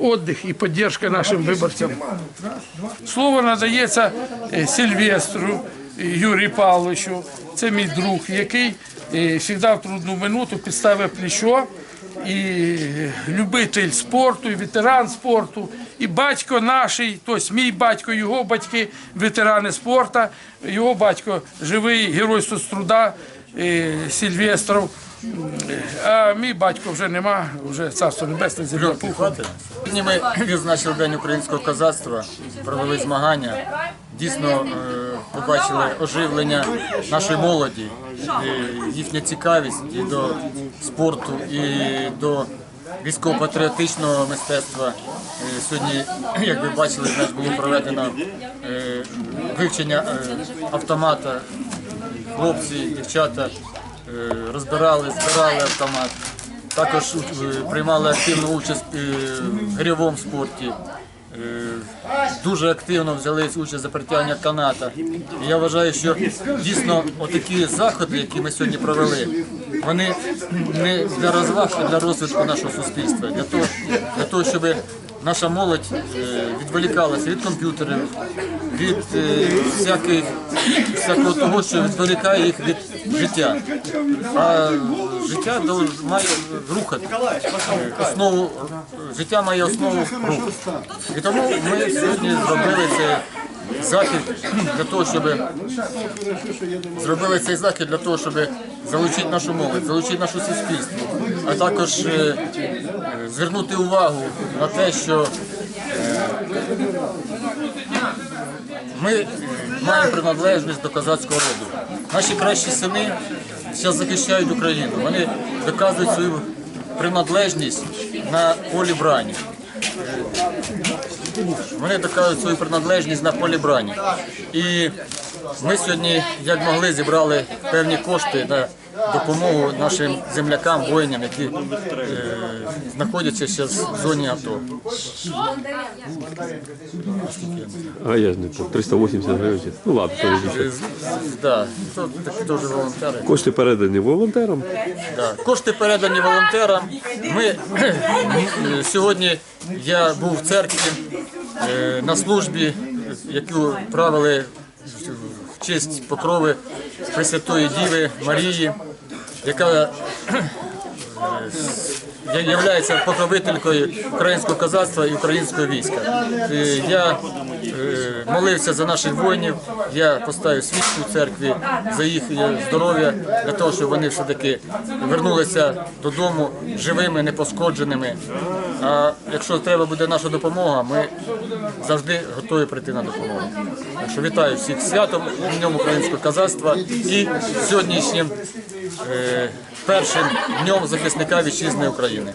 Отдих і підтримка нашим виборцям. Слово надається е, Сильвестру е, Юрію Павловичу. Це мій друг, який е, завжди в трудну минуту підставив плечо. І е, любитель спорту, і ветеран спорту, і батько наш, тобто мій батько, його батьки, ветерани спорту, його батько живий герой соцтруда е, Сильвестров. А мій батько вже нема, вже царство небесне земля пухом. Сьогодні ми відзначили День українського козацтва, провели змагання. Дійсно е, побачили оживлення нашої молоді, е, їхня цікавість і до спорту, і до військово-патріотичного мистецтва. Е, Сьогодні, як ви бачили, знаєш, було проведено вивчення автомата. Хлопці, дівчата розбирали, збирали автомат. Також е, приймали активну участь е, в гирьовому спорті. Е, Дуже активно взяли участь за притягнення каната. Я вважаю, що дійсно отакі заходи, які ми сьогодні провели, вони не для розваг, а для розвитку нашого суспільства, для того, для того щоб наша молодь е, відволікалася від комп'ютерів, від е, всяких, всякого того, що відволікає їх від життя. А життя має рухати. Основу, життя має основу руху. І тому ми сьогодні зробили цей захід для того, щоб зробили цей захід для того, щоб залучити нашу молодь, залучити наше суспільство, а також е, е, звернути увагу на те, що ми е, маємо приналежність до козацького роду. Наші кращі сини зараз захищають Україну. Вони доказують свою приналежність на полі брані. Вони доказують свою приналежність на полі брані. І ми сьогодні, як могли, зібрали певні кошти на допомогу нашим землякам, воїнам, які е, знаходяться зараз в зоні АТО. А я ж не помню. 380 гривень. Ну ладно, то Е, більше. з- Да, то такі теж волонтери. Кошти передані волонтерам. Да. Кошти передані волонтерам. Ми е, сьогодні я був в церкві е, на службі, яку правили в честь покрови Пресвятої Діви Марії, яка є- являється покровителькою українського козацтва і українського війська. Е, Я е, молився за наших воїнів, я поставив свічку церкві за їх е, здоров'я, для того, щоб вони все-таки вернулися додому живими, непошкодженими. А якщо треба буде наша допомога, ми завжди готові прийти на допомогу. Так що вітаю всіх святом Днем українського козацтва і сьогоднішнім е, першим днем захисника вітчизни України.